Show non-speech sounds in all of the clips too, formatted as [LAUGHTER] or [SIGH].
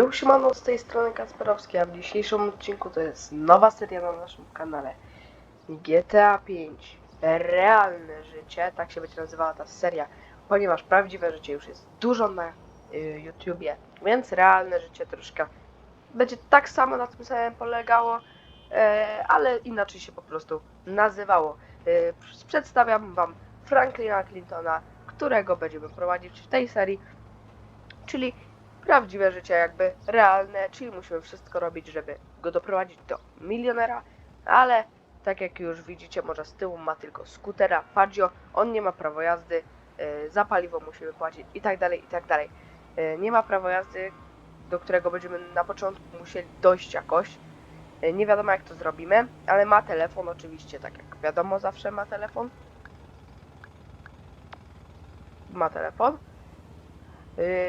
Jo, siemano, z tej strony Kasperowski, a w dzisiejszym odcinku to jest nowa seria na naszym kanale GTA 5 Realne życie, tak się będzie nazywała ta seria, ponieważ prawdziwe życie już jest dużo na y, YouTubie, więc realne życie troszkę będzie tak samo na tym samym polegało, e, ale inaczej się po prostu nazywało. E, przedstawiam wam Franklina Clintona, którego będziemy prowadzić w tej serii, czyli prawdziwe życie jakby realne, czyli musimy wszystko robić, żeby go doprowadzić do milionera, ale tak jak już widzicie, może z tyłu ma tylko skutera Fadzio, on nie ma prawa jazdy, e, za paliwo musimy płacić i tak dalej, i tak dalej. E, Nie ma prawa jazdy, do którego będziemy na początku musieli dojść jakoś. E, Nie wiadomo jak to zrobimy, ale ma telefon oczywiście, tak jak wiadomo zawsze ma telefon. Ma telefon.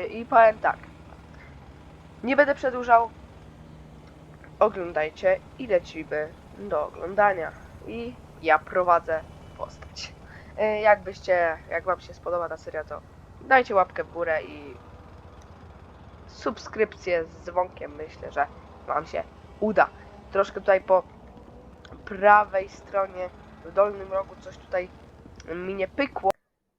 I powiem tak. Nie będę przedłużał. Oglądajcie i lecimy do oglądania. I ja prowadzę postać. Yy, Jakbyście, jak wam się spodoba ta seria, to dajcie łapkę w górę i subskrypcję z dzwonkiem. Myślę, że wam się uda. Troszkę tutaj po prawej stronie w dolnym rogu coś tutaj mi nie pykło.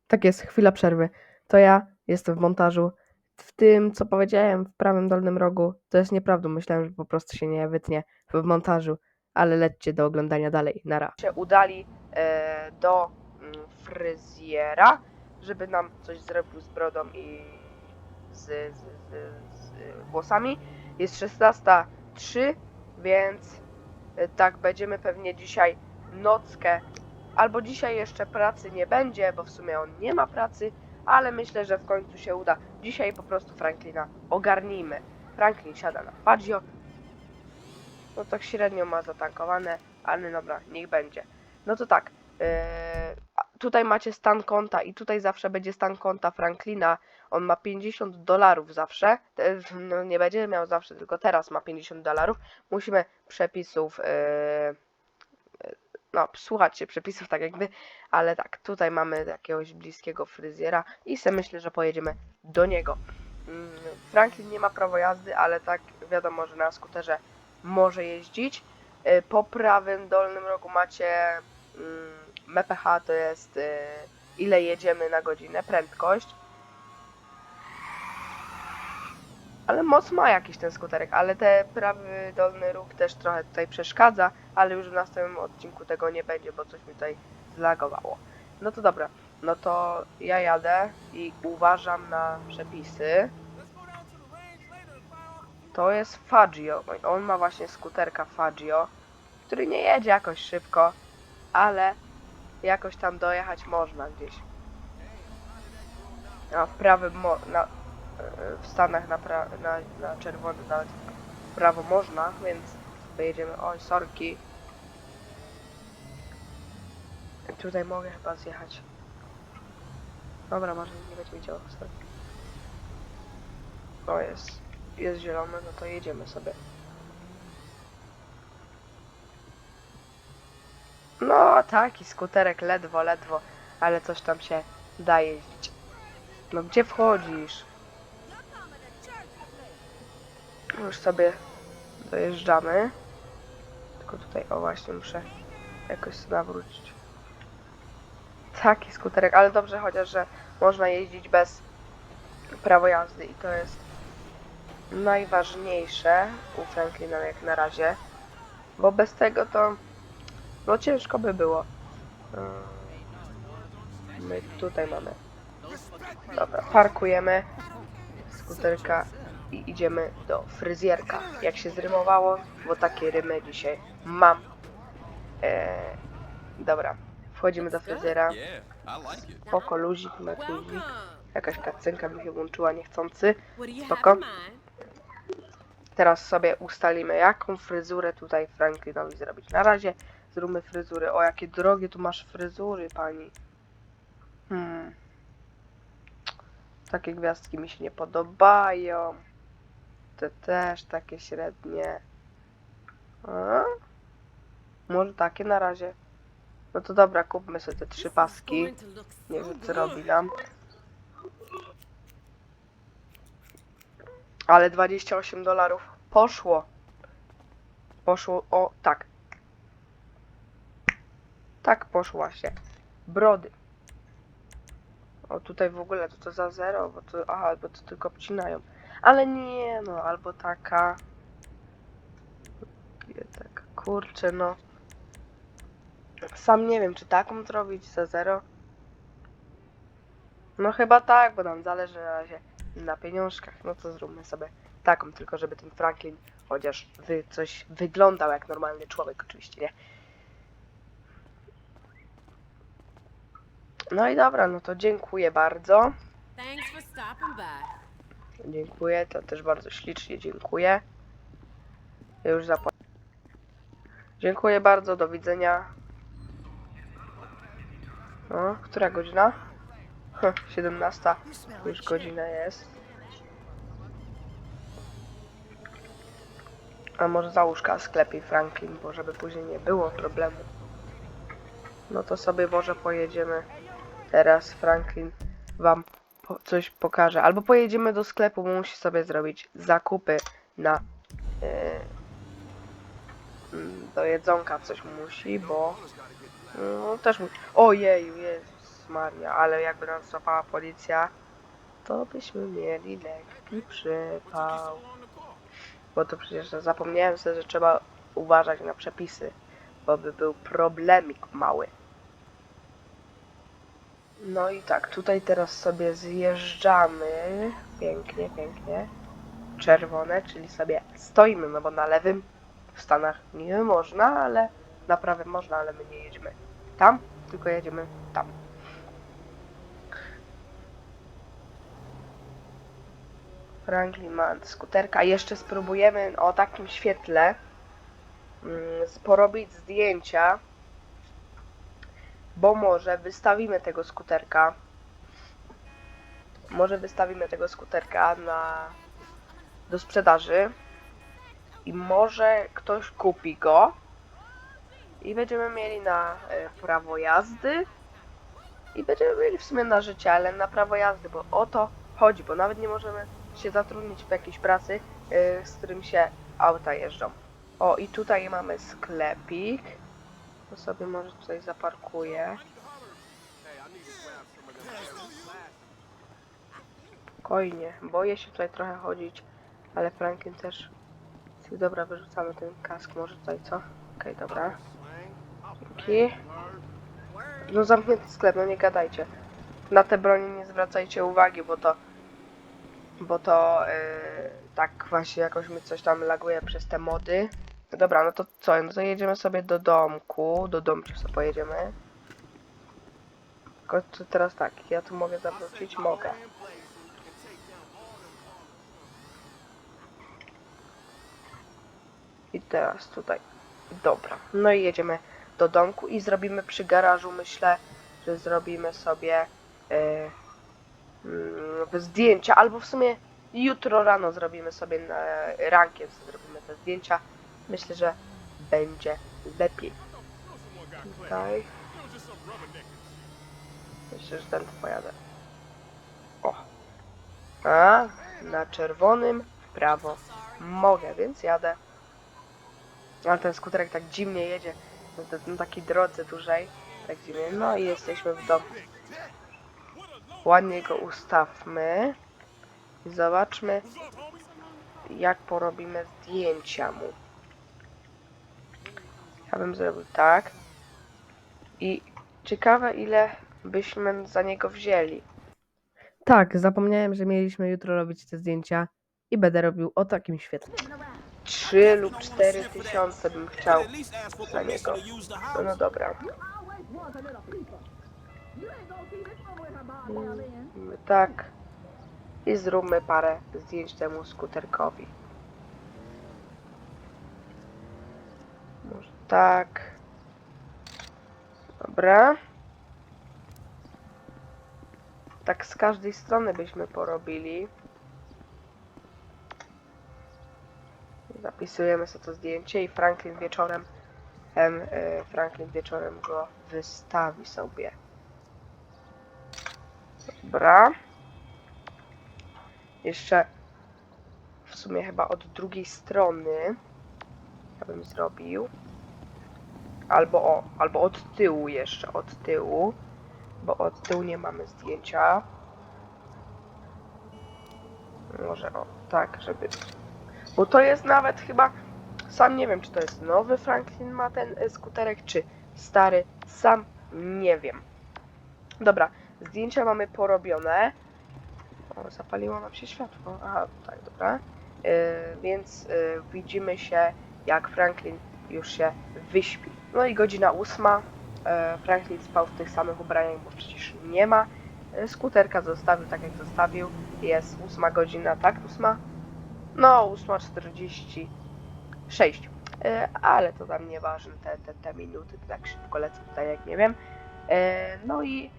Tak jest, chwila przerwy. To ja jestem w montażu. W tym, co powiedziałem w prawym dolnym rogu, to jest nieprawdą. Myślałem, że po prostu się nie wytnie w montażu, ale lećcie do oglądania dalej. Nara. Się udali e, do mm, fryzjera, żeby nam coś zrobił z brodą i z, z, z, z włosami. Jest 16.03, więc e, tak, będziemy pewnie dzisiaj nockę. Albo dzisiaj jeszcze pracy nie będzie, bo w sumie on nie ma pracy, ale myślę, że w końcu się uda. Dzisiaj po prostu Franklina ogarnijmy. Franklin siada na Fadzio. No tak średnio ma zatankowane, ale dobra, niech będzie. No to tak, yy, tutaj macie stan konta i tutaj zawsze będzie stan konta Franklina. On ma 50 dolarów zawsze. No nie będzie miał zawsze, tylko teraz ma 50 dolarów. Musimy przepisów, yy, no słuchać się przepisów tak jakby, ale tak, tutaj mamy jakiegoś bliskiego fryzjera i se myślę, że pojedziemy do niego. Mm, Franklin nie ma prawa jazdy, ale tak wiadomo, że na skuterze może jeździć. Y, Po prawym dolnym rogu macie mm, MPH, to jest y, ile jedziemy na godzinę, prędkość. Ale moc ma jakiś ten skuterek, ale ten prawy dolny róg też trochę tutaj przeszkadza, ale już w następnym odcinku tego nie będzie, bo coś mi tutaj zlagowało. No to dobra, no to ja jadę i uważam na przepisy. To jest Fagio. On ma właśnie skuterka Fagio, który nie jedzie jakoś szybko, ale jakoś tam dojechać można gdzieś. A w prawym na, w Stanach na, pra- na, na czerwony nawet prawo można, więc pojedziemy. Oj, sorki. Tutaj mogę chyba zjechać. Dobra, może nie będzie mi działał sorki. O, jest. Jest zielone, no to jedziemy sobie. No, taki skuterek ledwo, ledwo, ale coś tam się da jeździć. No gdzie wchodzisz? Już sobie dojeżdżamy. Tylko tutaj, o właśnie, muszę jakoś sobie nawrócić. Taki skuterek, ale dobrze chociaż, że można jeździć bez prawa jazdy i to jest najważniejsze u Franklina jak na razie, bo bez tego to no ciężko by było. My tutaj mamy. Dobra, parkujemy skuterka i idziemy do fryzjerka. Jak się zrymowało, bo takie rymy dzisiaj mam. E, dobra, wchodzimy do fryzjera. Spoko, luzik, na luzik. Jakaś kacynka mi się włączyła niechcący. Spoko. Teraz sobie ustalimy, jaką fryzurę tutaj Franklinowi zrobić. Na razie zróbmy fryzury. O, jakie drogie tu masz fryzury, pani. Hmm. Takie gwiazdki mi się nie podobają. Te też takie średnie. A? Może takie na razie. No to dobra, kupmy sobie te trzy paski. Nie wiem, co robi nam. Ale 28 dolarów poszło. Poszło, o tak. Tak poszło właśnie. Brody. O tutaj w ogóle to, to za zero, bo to, aha, bo to tylko obcinają. Ale nie no, albo taka. Tak, kurczę no. Sam nie wiem, czy taką zrobić za zero. No chyba tak, bo nam zależy na razie na pieniążkach. No to zróbmy sobie taką, tylko żeby ten Franklin chociaż wy coś wyglądał jak normalny człowiek oczywiście, nie? No i dobra, no to dziękuję bardzo. Dziękuję, to też bardzo ślicznie dziękuję. Ja już zapłacę. Dziękuję bardzo, do widzenia. O, która godzina? Hm, 17. Już godzina jest. A może załóż kask lepiej Franklin, bo żeby później nie było problemu. No to sobie może pojedziemy teraz Franklin wam coś pokaże. Albo pojedziemy do sklepu, bo musi sobie zrobić zakupy na e, mm, do jedzonka coś musi, bo no, też mu... Ojeju, Jezus Maria, ale jakby nas złapała policja, to byśmy mieli lekki przypał. Bo to przecież zapomniałem sobie, że trzeba uważać na przepisy, bo by był problemik mały. No i tak, tutaj teraz sobie zjeżdżamy. Pięknie, pięknie. Czerwone, czyli sobie stoimy, no bo na lewym w Stanach nie można, ale na prawym można, ale my nie jedziemy tam, tylko jedziemy tam. Franklin ma skuterka. Jeszcze spróbujemy o takim świetle mm, porobić zdjęcia bo może wystawimy tego skuterka. Może wystawimy tego skuterka na do sprzedaży i może ktoś kupi go i będziemy mieli na e, prawo jazdy i będziemy mieli w sumie na życie, ale na prawo jazdy, bo o to chodzi, bo nawet nie możemy się zatrudnić w jakiejś pracy, e, z którym się auta jeżdżą. O i tutaj mamy sklepik. To sobie może tutaj zaparkuję. Spokojnie, boję się tutaj trochę chodzić, ale Franklin też. Dobra, wyrzucamy ten kask może tutaj, co? Okej, dobra. Dzięki. No zamknięty sklep, no nie gadajcie. Na te bronie nie zwracajcie uwagi, bo to... Bo to yy, tak właśnie jakoś mi coś tam laguje przez te mody. Dobra, no to co? No to jedziemy sobie do domku. Do domku sobie pojedziemy. Tylko to teraz tak, ja tu mogę zawrócić? Mogę. I teraz tutaj. Dobra. No i jedziemy do domku i zrobimy przy garażu, myślę, że zrobimy sobie e, mm, zdjęcia, albo w sumie jutro rano zrobimy sobie na rankiem sobie zrobimy te zdjęcia. Myślę, że będzie lepiej. Tutaj. Myślę, że ten pojadę. O. A, na czerwonym w prawo mogę, więc jadę. Ale ten skuterek tak dziwnie jedzie na, na takiej drodze dużej. Tak dziwnie. No i jesteśmy w domu. Ładnie go ustawmy. I zobaczmy, jak porobimy zdjęcia mu. Ja bym zrobił tak. I ciekawe, ile byśmy za niego wzięli. Tak, zapomniałem, że mieliśmy jutro robić te zdjęcia i będę robił o takim świetle. 3 lub 4 tysiące bym chciał za niego. No, no dobra. Mm, Tak. I zróbmy parę zdjęć temu skuterkowi. Może tak. Dobra. Tak z każdej strony byśmy porobili. Zapisujemy sobie to zdjęcie i Franklin wieczorem em, e, Franklin wieczorem go wystawi sobie. Dobra. Jeszcze w sumie chyba od drugiej strony. Ja bym zrobił. Albo o, albo od tyłu jeszcze, od tyłu. Bo od tyłu nie mamy zdjęcia. Może o, tak, żeby... Bo to jest nawet chyba... Sam nie wiem, czy to jest nowy Franklin ma ten y, skuterek, czy stary. Sam nie wiem. Dobra, zdjęcia mamy porobione. O, zapaliło nam się światło. Aha, tak, dobra. Yy, więc yy, widzimy się, jak Franklin już się wyśpi. No i godzina ósma. Yy, Franklin spał w tych samych ubraniach, bo przecież nie ma. Yy, skuterka zostawił tak, jak zostawił. Jest ósma godzina, tak? Ósma? No, ósma czterdzieści sześć. Yy, ale to tam nieważne, te, te, te minuty tak szybko lecą tutaj, jak nie wiem. No i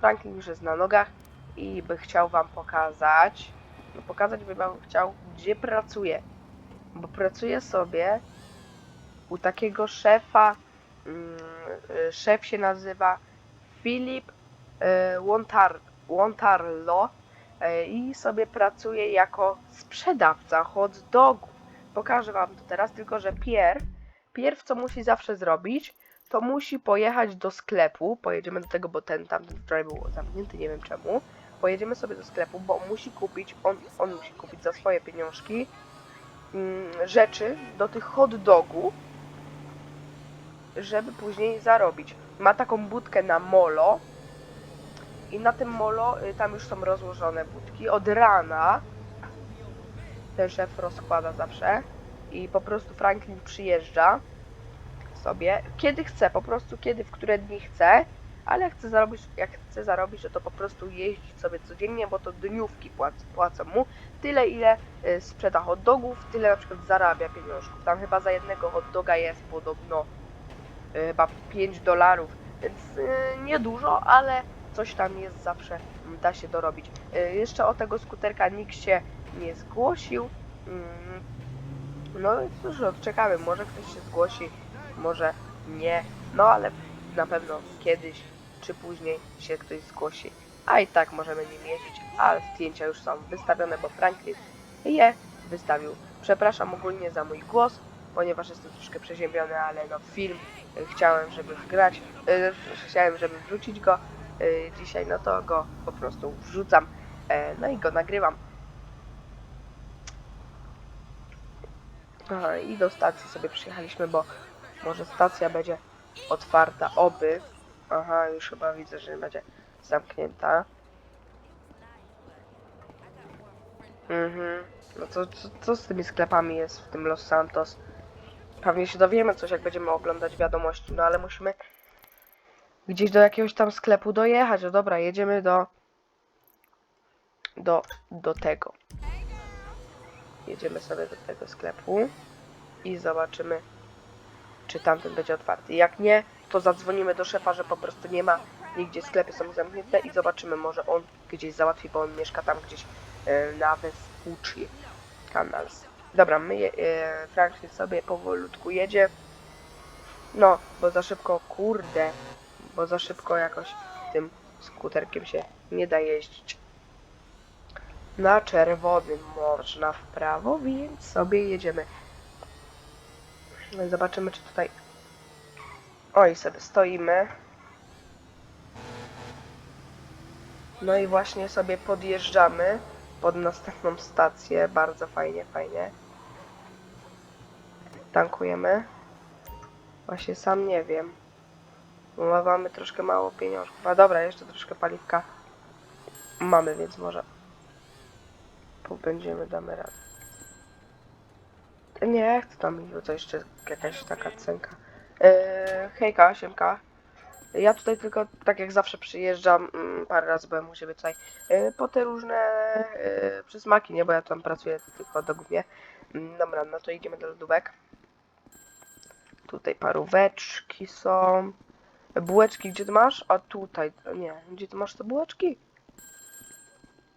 Franklin już jest na nogach i by chciał wam pokazać, no pokazać by wam chciał, gdzie pracuje. Bo pracuje sobie u takiego szefa, szef się nazywa Filip y, Łontar, y, i sobie pracuje jako sprzedawca hot dogów. Pokażę wam to teraz, tylko że pierw, pierw co musi zawsze zrobić, to musi pojechać do sklepu. Pojedziemy do tego, bo ten tam wczoraj był zamknięty, nie wiem czemu. Pojedziemy sobie do sklepu, bo musi kupić, on, on musi kupić za swoje pieniążki mm, rzeczy do tych hot dogów, żeby później zarobić. Ma taką budkę na molo i na tym molo y, tam już są rozłożone budki od rana. Ten szef rozkłada zawsze i po prostu Franklin przyjeżdża sobie, kiedy chce, po prostu kiedy, w które dni chce, ale jak chce zarobić, jak chce zarobić, to, to po prostu jeździć sobie codziennie, bo to dniówki płac, płacą mu. Tyle, ile y, sprzeda hot dogów, tyle na przykład zarabia pieniążków. Tam chyba za jednego hot doga jest podobno chyba 5 dolarów, więc y, niedużo, ale coś tam jest zawsze, mm, da się dorobić. Y, jeszcze o tego skuterka nikt się nie zgłosił. Mm, No cóż, odczekamy, może ktoś się zgłosi, może nie, no ale na pewno kiedyś czy później się ktoś zgłosi. A i tak możemy nim jeździć, ale zdjęcia już są wystawione, bo Franklin je wystawił. Przepraszam ogólnie za mój głos, ponieważ jestem troszkę przeziębiony, ale no film y, chciałem, żeby wgrać, y, chciałem, żeby wrzucić go y, dzisiaj, no to go po prostu wrzucam, e, no i go nagrywam. Aha, i do stacji sobie przyjechaliśmy, bo może stacja będzie otwarta, oby. Aha, już chyba widzę, że będzie zamknięta. Mhm. No to co, co z tymi sklepami jest w tym Los Santos? Pewnie się dowiemy coś, jak będziemy oglądać wiadomości, no ale musimy gdzieś do jakiegoś tam sklepu dojechać. No dobra, jedziemy do do, do tego. Jedziemy sobie do tego sklepu i zobaczymy, czy tamten będzie otwarty. Jak nie, to zadzwonimy do szefa, że po prostu nie ma nigdzie, sklepy są zamknięte i zobaczymy, może on gdzieś załatwi, bo on mieszka tam gdzieś e, na Vespucci Canals. Dobra, my, je, e, Franklin sobie powolutku jedzie. No, bo za szybko, kurde, bo za szybko jakoś tym skuterkiem się nie da jeździć. Na czerwonym można w prawo, więc sobie jedziemy. Zobaczymy, czy tutaj... Oj, sobie stoimy. No i właśnie sobie podjeżdżamy pod następną stację. Bardzo fajnie, fajnie. Tankujemy. Właśnie sam nie wiem. Bo mamy troszkę mało pieniążków. A dobra, jeszcze troszkę paliwka mamy, więc może będziemy damy radę. Nie, chcę tam iść, bo to jeszcze jakaś taka cenka. Eee, hejka, siemka. Ja tutaj tylko, tak jak zawsze przyjeżdżam, mm, parę razy byłem u siebie tutaj, e, po te różne e, przysmaki, nie, bo ja tam pracuję tylko do głównie. Mm, Dobra, no to idziemy do lodówek. Tutaj paróweczki są. Bułeczki, gdzie ty masz? A tutaj, nie, gdzie ty masz te bułeczki?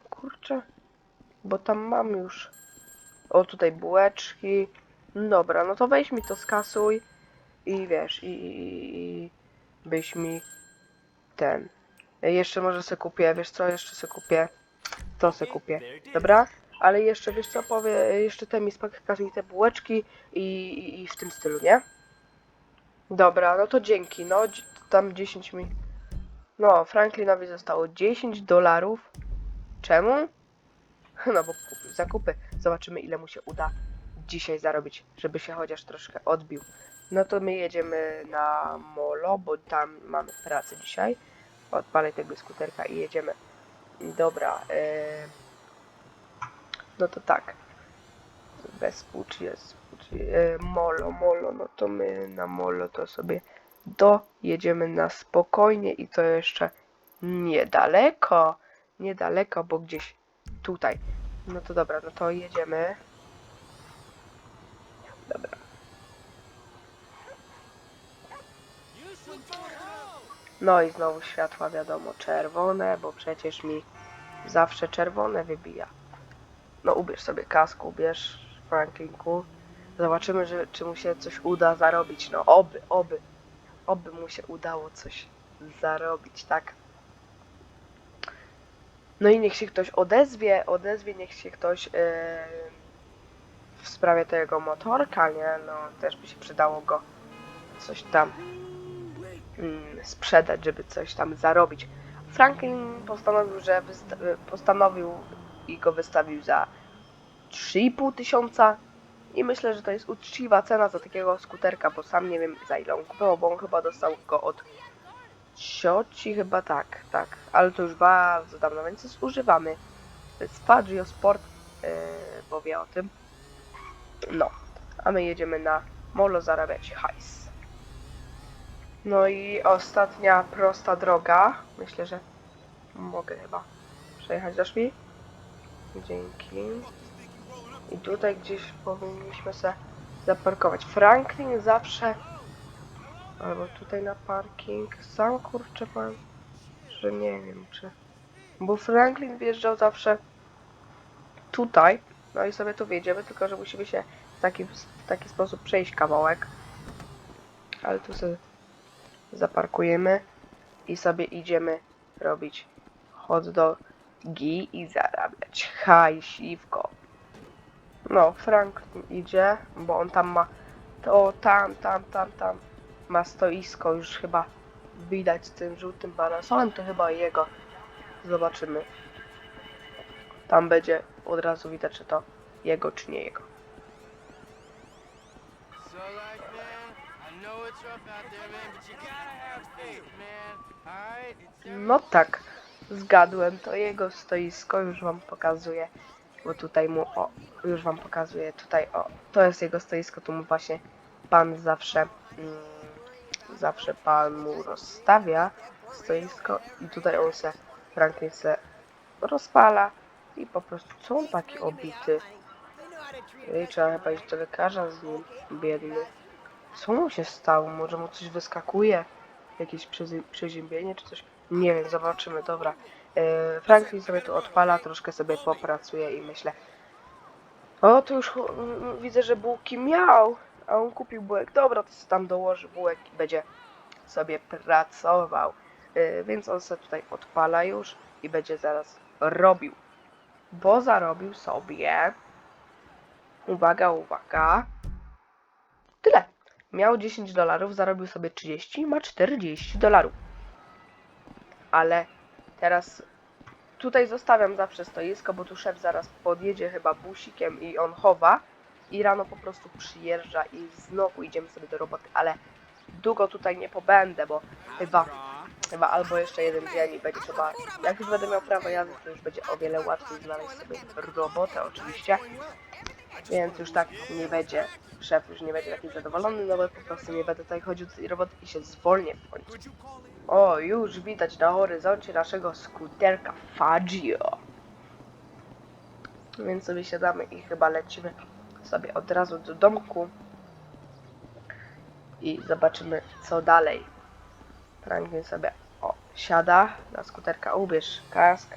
Kurczę, bo tam mam już. O, tutaj bułeczki. Dobra, no to weź mi to skasuj i wiesz, i, i, i byś mi ten. Jeszcze może se kupię, wiesz co, jeszcze se kupię. To se kupię. Dobra? ale jeszcze, wiesz co, powie, jeszcze te mi spakaż mi te bułeczki i, i, i w tym stylu, nie? Dobra, no to dzięki, no, tam 10 mi... No, Franklinowi zostało 10 dolarów. Czemu? [LAUGHS] No bo kup- zakupy. Zobaczymy ile mu się uda dzisiaj zarobić, żeby się chociaż troszkę odbił. No to my jedziemy na molo, bo tam mamy pracę dzisiaj. Odpalę tego skuterka i jedziemy. Dobra, e... no to tak. Bez współczucia. E, molo, molo, no to my na molo to sobie dojedziemy na spokojnie i to jeszcze niedaleko. Niedaleko, bo gdzieś tutaj. No to dobra, no to jedziemy. Dobra. No i znowu światła, wiadomo, czerwone, bo przecież mi zawsze czerwone wybija. No ubierz sobie kask, ubierz Franklinku. Zobaczymy, że, czy mu się coś uda zarobić. No oby, oby. Oby mu się udało coś zarobić, tak? No i niech się ktoś odezwie, odezwie, niech się ktoś yy, w sprawie tego motorka, nie? No też by się przydało go coś tam mm, sprzedać, żeby coś tam zarobić. Franklin postanowił, że postanowił i go wystawił za 3,5 tysiąca i myślę, że to jest uczciwa cena za takiego skuterka, bo sam nie wiem za ile on kupował, bo on chyba dostał go od cioci, chyba tak, tak, ale to już bardzo dawno, więc używamy. To jest Fagio Sport, yy, bo wie o tym. No, a my jedziemy na molo zarabiać hajs. No i ostatnia prosta droga. Myślę, że mogę chyba przejechać. Dasz mi? Dzięki. I tutaj gdzieś powinniśmy się zaparkować. Franklin zawsze... Albo tutaj na parking. Sam kurczę powiem, że nie wiem czy... Bo Franklin wjeżdżał zawsze tutaj. No i sobie tu wjedziemy, tylko że musimy się w taki, w taki sposób przejść kawałek. Ale tu sobie zaparkujemy i sobie idziemy robić hot dogi i zarabiać hajsiwko. No, Frank idzie, bo on tam ma to tam, tam, tam, tam ma stoisko już chyba widać z tym żółtym parasolem, to chyba jego. Zobaczymy. Tam będzie od razu widać, czy to jego, czy nie jego. No tak, zgadłem, to jego stoisko, już wam pokazuję, bo tutaj mu, o, już wam pokazuję, tutaj, o, to jest jego stoisko, tu mu właśnie pan zawsze, mm, zawsze pan mu rozstawia stoisko i tutaj on se, Franklin se rozpala i po prostu, co on taki obity? Ej, trzeba chyba iść do lekarza z nim, biedny. Co mu się stało? Może mu coś wyskakuje? Jakieś przezi- przeziębienie czy coś? Nie wiem, zobaczymy, dobra. E, Franklin sobie tu odpala, troszkę sobie popracuje i myślę. O, tu już widzę, że bułki miał, a on kupił bułek. Dobra, to tam dołoży bułek i będzie sobie pracował. E, więc on sobie tutaj odpala już i będzie zaraz robił. Bo zarobił sobie. Uwaga, uwaga. Tyle. Miał 10 dolarów, zarobił sobie 30, ma 40 dolarów. Ale teraz tutaj zostawiam zawsze stoisko, bo tu szef zaraz podjedzie chyba busikiem i on chowa. I rano po prostu przyjeżdża i znowu idziemy sobie do roboty, ale długo tutaj nie pobędę, bo chyba, chyba albo jeszcze jeden dzień i będzie trzeba, jak już będę miał prawo jazdy, to już będzie o wiele łatwiej znaleźć sobie robotę oczywiście. Więc już tak nie będzie, szef już nie będzie taki zadowolony, no bo po prostu nie będę tutaj chodził tej roboty i się zwolnię w końcu. O, już widać na horyzoncie naszego skuterka Fagio. Więc sobie siadamy i chyba lecimy sobie od razu do domku. I zobaczymy co dalej. Franklin sobie o, siada na skuterka, ubierz kask.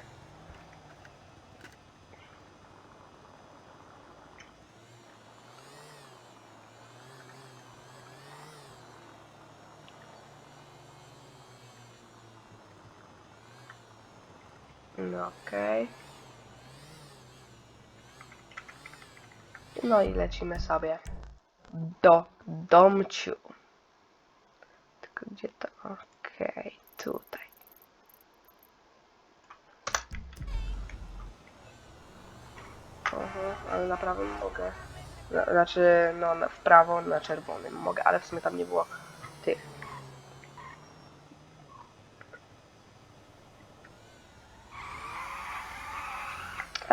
Okej. No i lecimy sobie do domciu. Tylko gdzie to? Okej, tutaj. Aha, ale na prawym mogę. Na, znaczy, no w prawo na czerwonym mogę, ale w sumie tam nie było tych.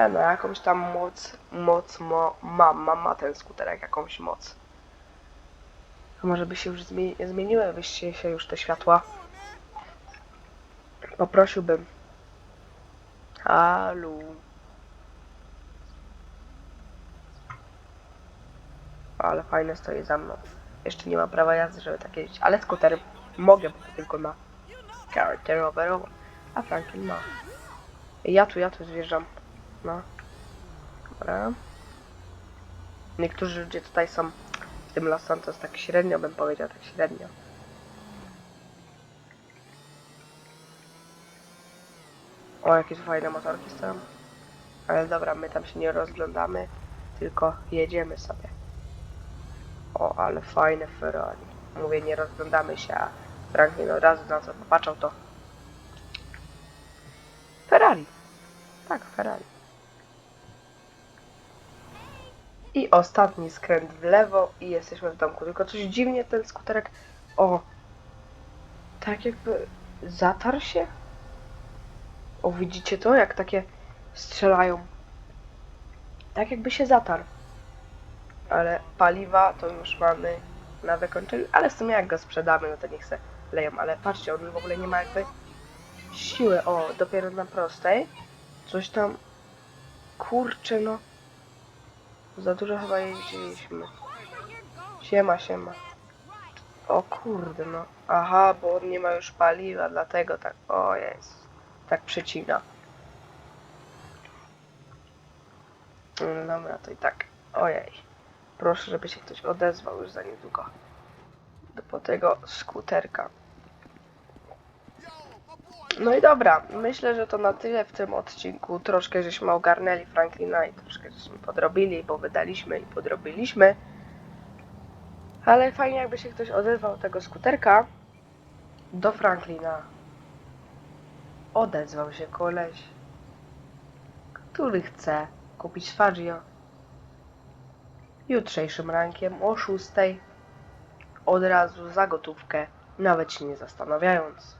E, no jakąś tam moc, moc mo, mam, mam, ma ten skuterek, jakąś moc. Może by się już zmieni zmieniły, wyście się już te światła. Poprosiłbym. Halo. Ale fajne stoi za mną. Jeszcze nie mam prawa jazdy, żeby tak jeździć. Ale skuter mogę, bo to tylko ma kartę rowerową. A Franklin ma. Ja tu, ja tu zjeżdżam. No. Dobra. Niektórzy ludzie tutaj są w tym Los Santos tak średnio, bym powiedział, tak średnio. O, jakie fajne motorki są. Ale dobra, my tam się nie rozglądamy, tylko jedziemy sobie. O, ale fajne Ferrari. Mówię, nie rozglądamy się, a Franklin od razu na co popatrzał to... Ferrari. Tak, Ferrari. I ostatni skręt w lewo i jesteśmy w domku. Tylko coś dziwnie ten skuterek... O! Tak jakby zatarł się? O, widzicie to? Jak takie strzelają. Tak jakby się zatarł. Ale paliwa to już mamy na wykończeniu. Ale w sumie jak go sprzedamy, no to niech se leją. Ale patrzcie, on w ogóle nie ma jakby siły. O, dopiero na prostej. Coś tam... Kurczę, no. Za dużo chyba jeździliśmy. Siema, siema. O kurde, no. Aha, bo on nie ma już paliwa, dlatego tak. O jest. Tak przecina. No dobra, to i tak. Ojej. Proszę, żeby się ktoś odezwał już za niedługo. Do po tego skuterka. No i dobra, myślę, że to na tyle w tym odcinku. Troszkę żeśmy ogarnęli Franklina i troszkę żeśmy podrobili, bo wydaliśmy i podrobiliśmy. Ale fajnie jakby się ktoś odezwał tego skuterka do Franklina. Odezwał się koleś, który chce kupić Fagio jutrzejszym rankiem o 6 od razu za gotówkę, nawet się nie zastanawiając.